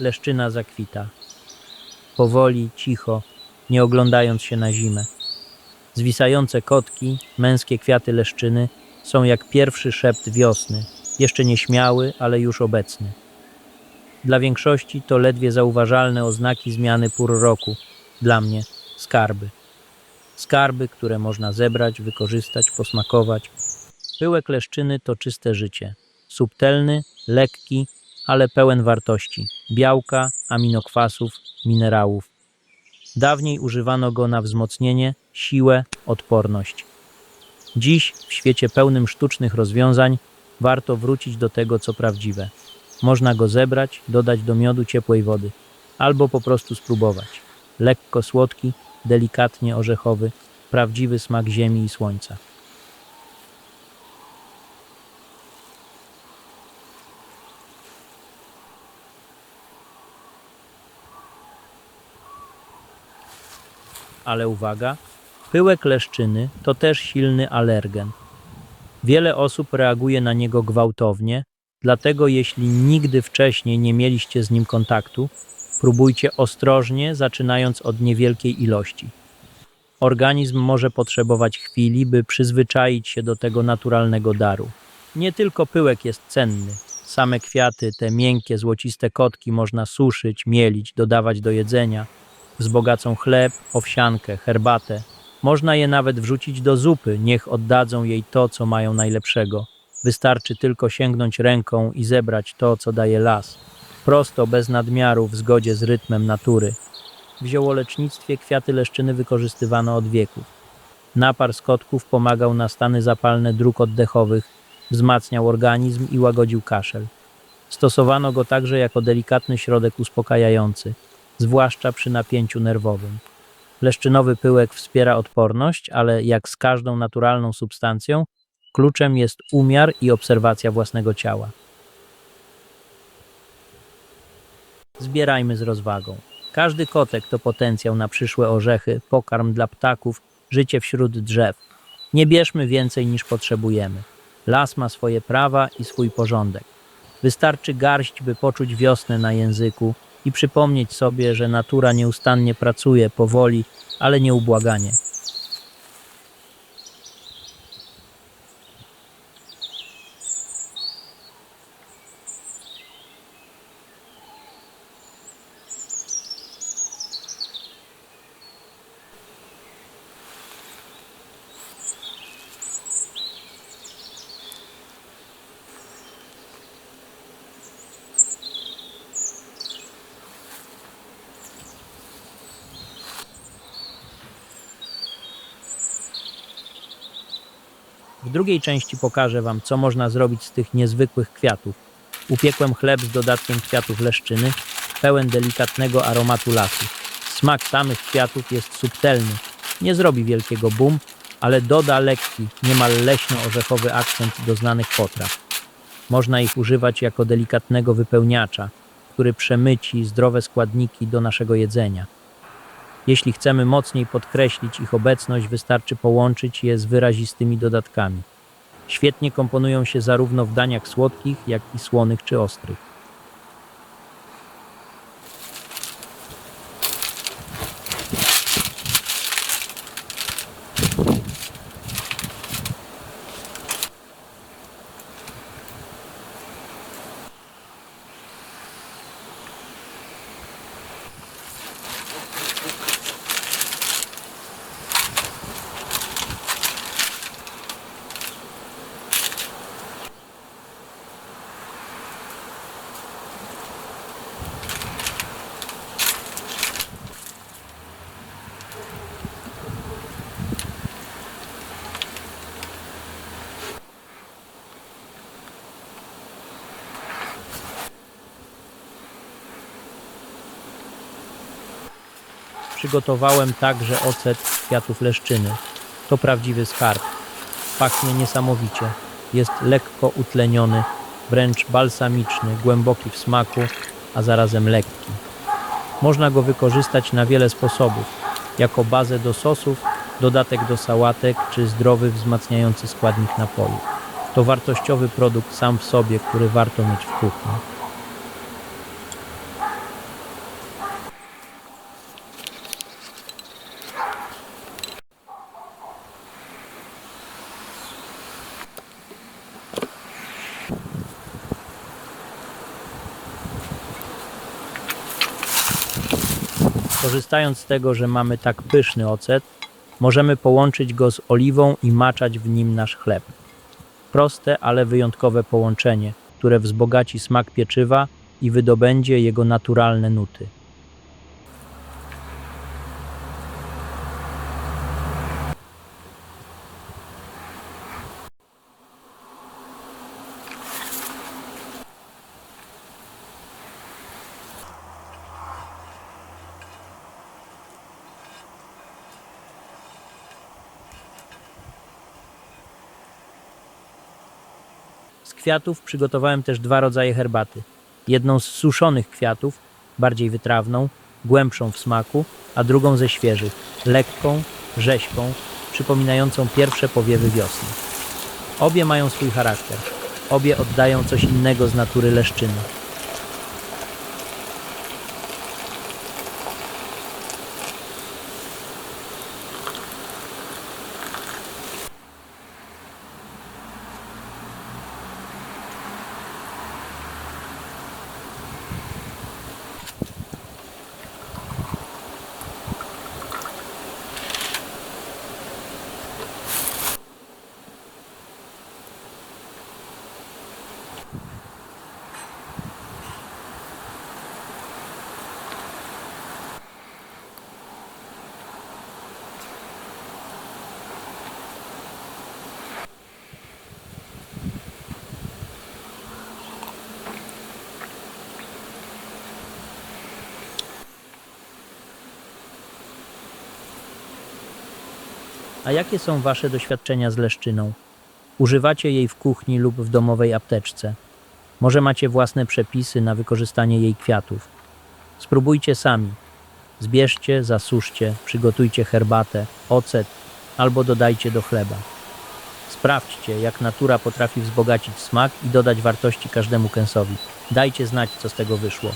leszczyna zakwita. Powoli, cicho, nie oglądając się na zimę. Zwisające kotki, męskie kwiaty leszczyny są jak pierwszy szept wiosny, jeszcze nieśmiały, ale już obecny. Dla większości to ledwie zauważalne oznaki zmiany pór roku, dla mnie skarby. Skarby, które można zebrać, wykorzystać, posmakować. Pyłek leszczyny to czyste życie. Subtelny, lekki, ale pełen wartości. Białka, aminokwasów, minerałów. Dawniej używano go na wzmocnienie, siłę, odporność. Dziś, w świecie pełnym sztucznych rozwiązań, warto wrócić do tego, co prawdziwe. Można go zebrać, dodać do miodu ciepłej wody, albo po prostu spróbować. Lekko słodki, delikatnie orzechowy, prawdziwy smak ziemi i słońca. Ale uwaga, pyłek leszczyny to też silny alergen. Wiele osób reaguje na niego gwałtownie, dlatego jeśli nigdy wcześniej nie mieliście z nim kontaktu, próbujcie ostrożnie, zaczynając od niewielkiej ilości. Organizm może potrzebować chwili, by przyzwyczaić się do tego naturalnego daru. Nie tylko pyłek jest cenny. Same kwiaty, te miękkie, złociste kotki można suszyć, mielić, dodawać do jedzenia. Wzbogacą chleb, owsiankę, herbatę. Można je nawet wrzucić do zupy, niech oddadzą jej to, co mają najlepszego. Wystarczy tylko sięgnąć ręką i zebrać to, co daje las. Prosto, bez nadmiaru, w zgodzie z rytmem natury. W ziołolecznictwie kwiaty leszczyny wykorzystywano od wieków. Napar z kotków pomagał na stany zapalne dróg oddechowych, wzmacniał organizm i łagodził kaszel. Stosowano go także jako delikatny środek uspokajający, zwłaszcza przy napięciu nerwowym. Leszczynowy pyłek wspiera odporność, ale jak z każdą naturalną substancją, kluczem jest umiar i obserwacja własnego ciała. Zbierajmy z rozwagą. Każdy kotek to potencjał na przyszłe orzechy, pokarm dla ptaków, życie wśród drzew. Nie bierzmy więcej niż potrzebujemy. Las ma swoje prawa i swój porządek. Wystarczy garść, by poczuć wiosnę na języku i przypomnieć sobie, że natura nieustannie pracuje powoli, ale nieubłaganie. W drugiej części pokażę Wam, co można zrobić z tych niezwykłych kwiatów. Upiekłem chleb z dodatkiem kwiatów leszczyny, pełen delikatnego aromatu lasu. Smak samych kwiatów jest subtelny, nie zrobi wielkiego boom, ale doda lekki, niemal leśno-orzechowy akcent do znanych potraw. Można ich używać jako delikatnego wypełniacza, który przemyci zdrowe składniki do naszego jedzenia. Jeśli chcemy mocniej podkreślić ich obecność, wystarczy połączyć je z wyrazistymi dodatkami. Świetnie komponują się zarówno w daniach słodkich, jak i słonych czy ostrych. Przygotowałem także ocet z kwiatów leszczyny. To prawdziwy skarb. Pachnie niesamowicie. Jest lekko utleniony, wręcz balsamiczny, głęboki w smaku, a zarazem lekki. Można go wykorzystać na wiele sposobów. Jako bazę do sosów, dodatek do sałatek czy zdrowy wzmacniający składnik napoju. To wartościowy produkt sam w sobie, który warto mieć w kuchni. Korzystając z tego, że mamy tak pyszny ocet, możemy połączyć go z oliwą i maczać w nim nasz chleb. Proste, ale wyjątkowe połączenie, które wzbogaci smak pieczywa i wydobędzie jego naturalne nuty. Kwiatów przygotowałem też dwa rodzaje herbaty. Jedną z suszonych kwiatów, bardziej wytrawną, głębszą w smaku, a drugą ze świeżych, lekką, rześką, przypominającą pierwsze powiewy wiosny. Obie mają swój charakter. Obie oddają coś innego z natury leszczyny. A jakie są Wasze doświadczenia z leszczyną? Używacie jej w kuchni lub w domowej apteczce? Może macie własne przepisy na wykorzystanie jej kwiatów? Spróbujcie sami. Zbierzcie, zasuszcie, przygotujcie herbatę, ocet albo dodajcie do chleba. Sprawdźcie, jak natura potrafi wzbogacić smak i dodać wartości każdemu kęsowi. Dajcie znać, co z tego wyszło.